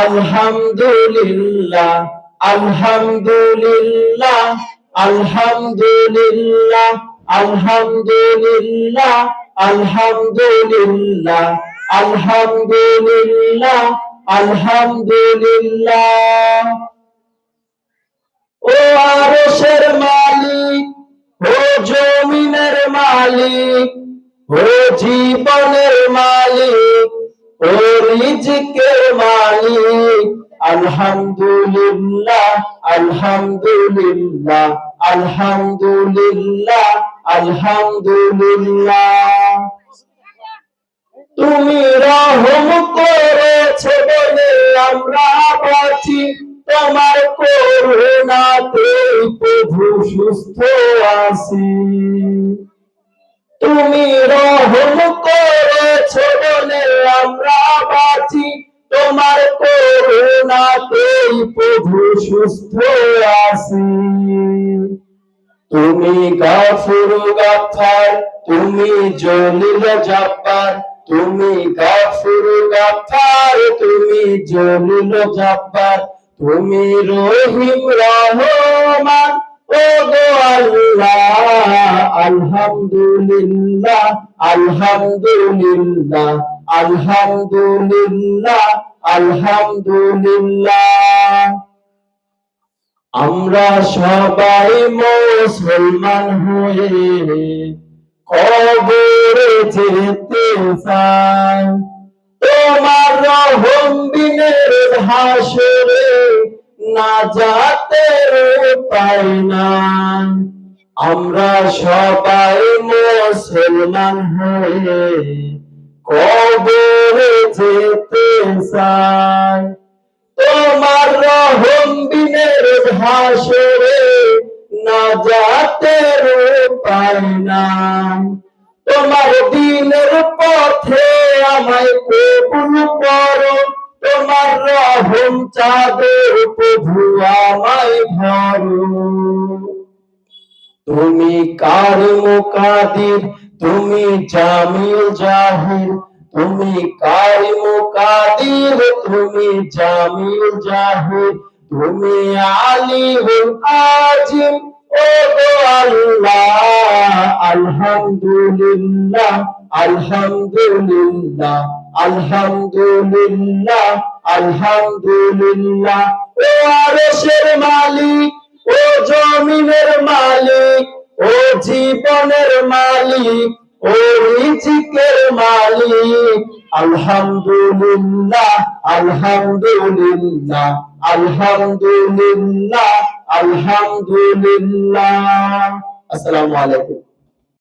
আলহামদুলিল্লাহ আলহামদুলিল্লাহ আলহামদুলিল্লাহ আলহামদুলিল্লাহ আলহামদুলিল্লাহ আলহামদুলিল্লাহ আলহামদুলিল্লাহ। ও আরশের মালিক, ও জমিনের মালিক, ও জীবনের মালিক আলহামদুলিল্লাহ আলহামদুলিল্লাহ আলহামদুলিল্লাহ আলহামদুলিল্লাহ। তুমি রহম করেছে বলে আমরা বাঁচি, তোমার করুণাতে প্রভু সুস্থ আছি। তুমি আমরা বাঁচি, তোমার করুণাতে প্রভু সুস্থ তুমি গাফুর তুমি জলিল তুমি গাফুর গাফার তুমি জলিল জব্বার, তুমি রহিম রহমান। ও গো আল্লাহ, আলহামদুলিল্লাহ আলহামদুলিল্লাহ। আলহামদুলিল্লাহ আলহামদুলিল্লাহ। আমরা সবাই মুসলমান হয়ে কবরে যেতে চাই। তোমার রহম বিনের ভাসরে না যাতের পাই না আমরা সবাই মুসলমান হয়ে কবরে যেতে চাই তোমার রহম বিনের ভাসরে না যাতের উপায় নাই তোমার দিনের পথে আমায় কবুল করো। তোমার রহম চাঁদের প্রভু আমায় ধরো। তুমি কার মুকাদির তুমি জামিল জাহির, তুমি কার মুকাদির তুমি জামিল জাহির, তুমি আলিহুল আজিম। ও গো আল্লাহ, আলহামদুলিল্লাহ আলহামদুলিল্লাহ আলহামদুলিল্লাহ আলহামদুলিল্লাহ। ও আরশের মালিক, ও জমিনের মালিক, ও জীবনের মালিক ও রিজিকের মালিক। আলহামদুলিল্লাহ আলহামদুলিল্লাহ আলহামদুলিল্লাহ আলহামদুলিল্লাহ। আসসালামু আলাইকুম।